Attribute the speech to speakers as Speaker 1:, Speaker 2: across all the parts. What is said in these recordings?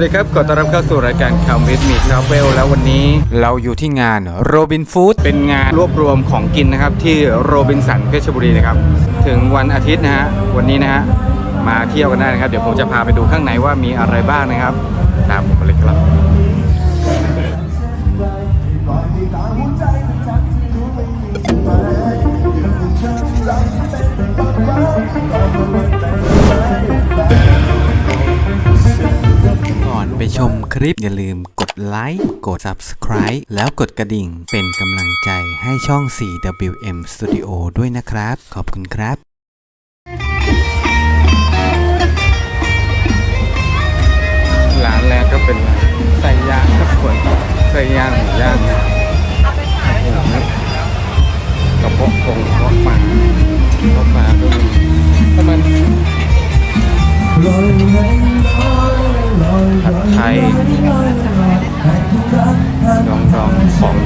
Speaker 1: วัสดีครับขอต้อนรับเข้าสู่รายการคำวิทมีทราเวลแล้ววันนี้เราอยู่ที่งานโรบินฟู้ดเป็นงานรวบรวมของกินนะครับ ที่โรบินสันเพชรบุรีนะครับ ถึงวันอาทิตย์นะฮะวันนี้นะฮะมาเที่ยวกันได้นะครับ เดี๋ยวผมจะพาไปดูข้างในว่ามีอะไรบ้างนะครับ ตามผมไปเลยครับ
Speaker 2: ชมคลิปอย่าลืมกดไลค์กด Subscribe แล้วกดกระดิ่งเป็นกำลังใจให้ช่อง 4WM Studio ด้วยนะครับ ขอบคุณครับ
Speaker 1: ร้านแรกก็เป็นไส้ย่างครับคนไส้ย่างหมูย่างนะ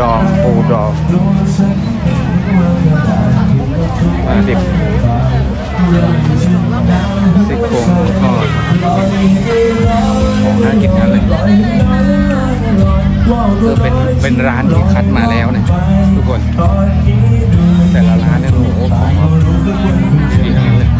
Speaker 1: ดองปูดองปลาดิบซี่โครงทอดของน่ากินทั้งนั้นเลยคือเป็นเป็นร้านที่คัดมาแล้วนะทุกคน แต่ละร้านเนี่ยโอ้โหของดีทั้งนั้นเลย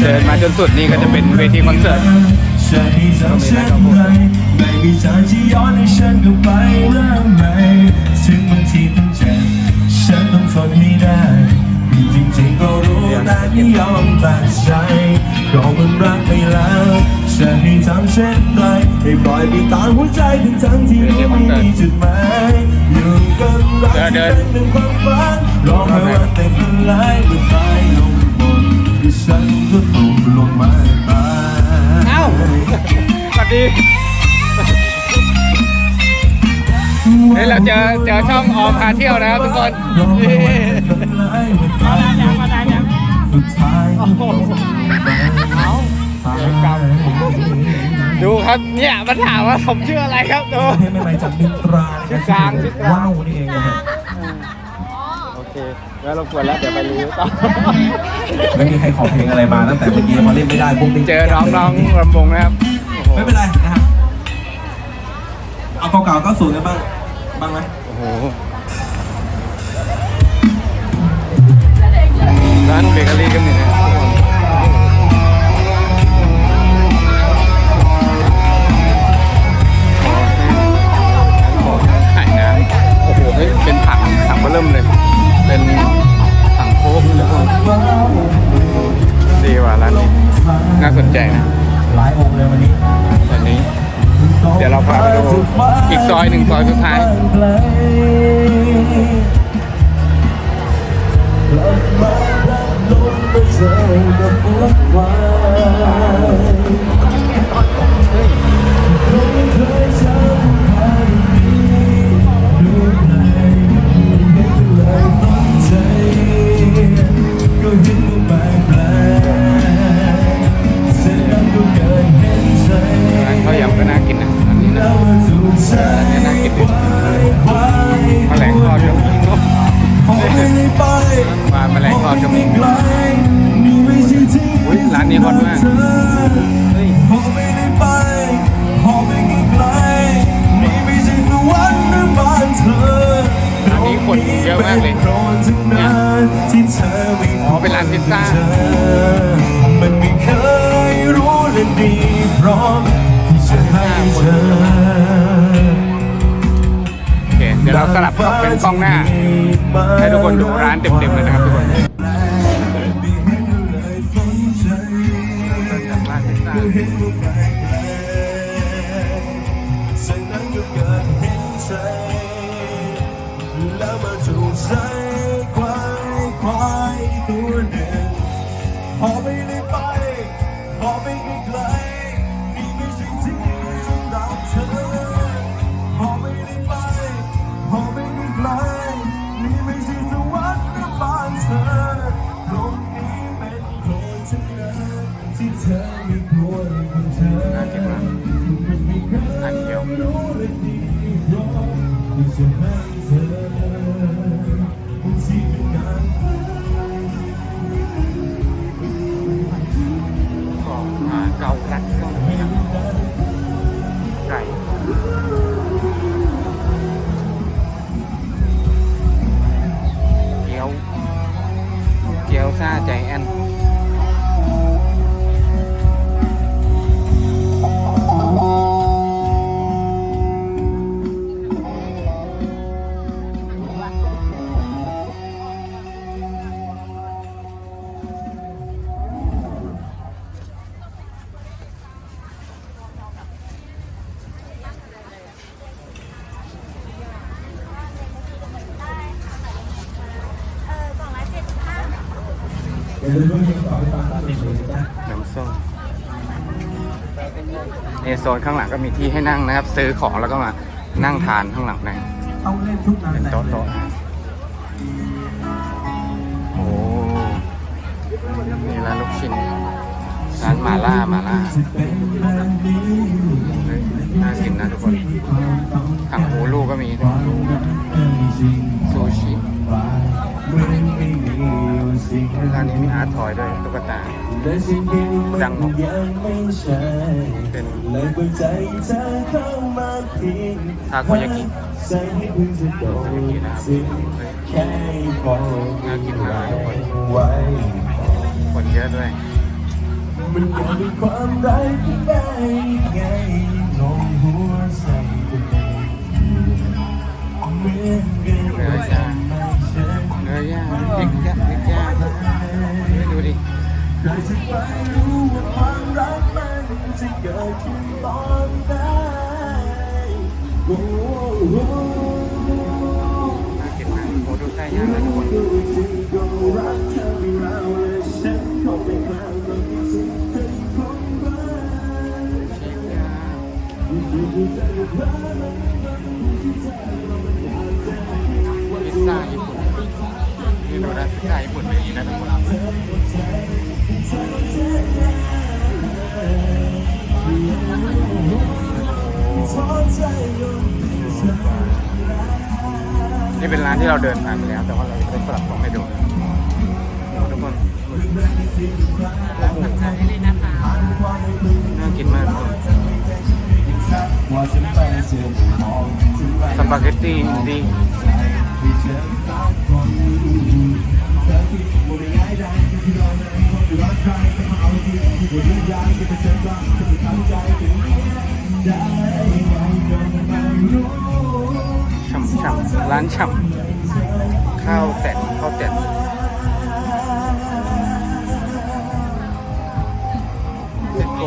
Speaker 1: เดินมาจนสุดนี่ก็จะเป็นเวทีคอนเสิร์ต
Speaker 3: ฉันให้จำ ตัดใจก็มันรักไปแล้วฉันให้ทำเช่นไรให้ปล่อยไปตามหัวใจทั้งๆที่รู้ไม่มีจุดหมายอยู่กันรักเป็นหนึ่งความฝันรอให้วันแต่ฝันลายเมื่อสายลงบนที่ฉันก็ตกลงมาตาย
Speaker 1: เอ้าสวัสดีเฮ้เราเจอเจอช่องออมพาเที่ยวนะครับทุกคน เย้ดูครับเนี่ยมันถามว่าผมชื่ออะไรครับดู
Speaker 3: ให้ไม่ไปจากมิตราใน
Speaker 1: ชื่อกลางชื่อกลาง
Speaker 3: ว้าวนี่เองนะฮะ
Speaker 1: โอเคแล้วเราควรแล้วเดี๋ยวไปรีวิวต่อ
Speaker 3: ไม่มีใครขอเพลงอะไรมาตั้งแต่เมื่อกี้พอเล่นไม่ได้ปุ๊บ
Speaker 1: เจอน้องน้องๆรำวงนะครับโอ้โห
Speaker 3: ไม่เป็นไรนะครับเอาเก่าๆก็สูนกันบ้างบ้างไหม
Speaker 1: โอ้โห ร้านเบเกอรี่ก็มีนะขายน้ำโอ้โหเฮ้ยเป็นถังถังเบอร์เริ่มเลย เป็นถังโค้กนี่เลยดีว่ะร้านนี้ น่าสนใจนะ
Speaker 3: หลายองค์เลยวันนี้
Speaker 1: อันนี้ เดี๋ยวเราพาไปดูอีกซอยหนึ่งซอยสุดท้าย
Speaker 3: ก็
Speaker 1: อุ๊
Speaker 3: ย
Speaker 1: ร้านนี้ฮอตมากเฮ้ย
Speaker 3: พอไม่ได้ไปพอไม่ได้ไกลนี่ไม่ใช่สวรรค์หรือบ้านเธอ
Speaker 1: ร้านนี้คนเยอะมากเลย
Speaker 3: โปรดทั้งนั้นที่เธอไม่
Speaker 1: อ๋อเป็นร้านพิซซ่า
Speaker 3: เจอมันไม่เคยรู้และดีพร้อมที่จะให้เธอ
Speaker 1: โอเคเดี๋ยวเราสลับกล้องเป็นกล้องหน้าให้ทุกคนดูร้านเต็มๆเลยนะครับทุกคน พิซ
Speaker 3: ก็ม น้ำส้มใน
Speaker 1: โซนข้างหลังก็มีที่ให้นั่งนะครับ ซื้อของแล้วก็มานั่งทานข้างหลังใน
Speaker 3: ต้องเล่นทุกงาน
Speaker 1: เป็น
Speaker 3: แต่ง
Speaker 1: โต๊ะโต๊ะโอ้นี่ร้านลูกชิ้นร้านหมาล่าหมาล่า
Speaker 3: จะเป็นแบบนี้
Speaker 1: เฮ้ยน่ากินนะทุกคนถังหูลูกก็มีด้วย
Speaker 3: จริง
Speaker 1: ซูชิ
Speaker 3: เมื่อไม่มี สิ่ง
Speaker 1: ร้านนี้มีอาร์ตทอยด้วยตุ๊กตา
Speaker 3: แต่สิ่งที่มันยังไม่ใช่
Speaker 1: เป็น
Speaker 3: เลยเปิดใจเธอเข้ามาเพียง
Speaker 1: ทาโกยากิ
Speaker 3: ใจให้เพิ่งจะโดนสิ่งแค่พอ
Speaker 1: น่ากินมากทุกคน
Speaker 3: ไว้
Speaker 1: คนเยอะด้วย
Speaker 3: มันอยากมีความรักได้ไงลงหัวใจตัวเองเหมือนกัน
Speaker 1: เนื้ ไป
Speaker 3: รู้ว่าความรักมันจะเกิดขึ้นตอนไหนโอ้โห
Speaker 1: น่ากินมากโอ้ดูไส้ย่างเลยทุกคน
Speaker 3: ดูสิก็รักเธอไม่เราและฉันคงไม่กล้าลงที่สุดเป็นค
Speaker 1: ยางพิซซ่าญี่ปุ่นนี่ดูนะพิซซ่าญี่ปุ่นเป็นอย่างนี้นะทุกคน นี่เป็นร้านที่เราเดินผ่านไปแล้ว แต่ว่าเราได้สลับของให้ดูทุกคนน่ากินมาก
Speaker 3: เจอมองถึงไป
Speaker 1: สปาเกตตี้อินดี้
Speaker 3: ที่เจอคนไม่ง่ายได้ที่เราไม่คนที่รักใครจะเอาจริงว่าทุกอย่างที่เป็นเธอก็จะทำใจถึงได้ไงก็ไม่รู้
Speaker 1: ช่ำๆร้านช่ำข้าวแต่นข้าวแต่นเซ็ตโก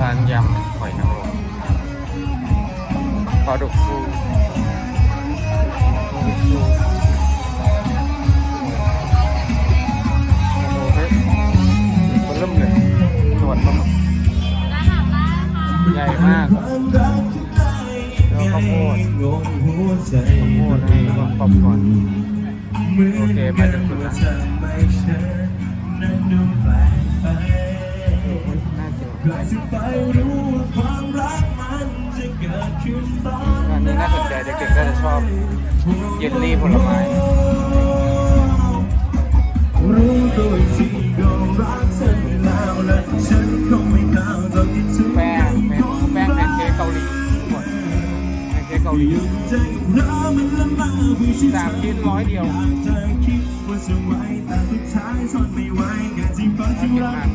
Speaker 1: ร้านยำหอยนางรมปลาดุกฟู โอ้โหเฮ้ยมันเริ่มเลยสวัสดีครับใหญ่มาก
Speaker 3: ความรักที่ได้ไงงงหัว
Speaker 1: โอ้โหแล้วก็ป๊อปคอร์น
Speaker 3: เหมือน
Speaker 1: โอเคไป
Speaker 3: กัน
Speaker 1: จนถึง
Speaker 3: ว่า
Speaker 1: นะ
Speaker 3: เธอไม่ใช่นั้นดูแปลกไป
Speaker 1: น่ากิน
Speaker 3: ใครจะไปรู้ว่ากมันจะอัน
Speaker 1: นี้น่าสนใจเด็กๆก็จะชอบ เยลลี่ผลไม้
Speaker 3: รู้ตัวอีกทีก็รักเธอไม่แล้วและฉันคงไม่กล้าตอนที่เธอ
Speaker 1: แป้งเป็นแป้งแพนเค้กเกาหลีทุกคนแพนเค้กเกาหลี
Speaker 3: ใจร้ามันละมาผู้ชิด
Speaker 1: สามชิ้นร้อยเดียว
Speaker 3: เธอคิดว่าจะไหวแต่สุดท้ายทนไม่ไหวแค่ที่ฝันที่รัก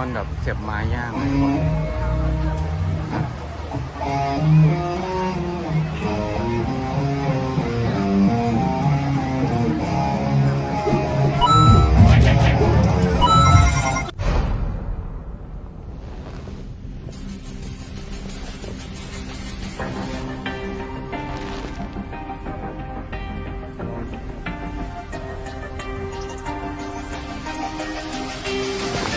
Speaker 1: ม
Speaker 3: อนแบ
Speaker 1: บเสียบไม้ย่าง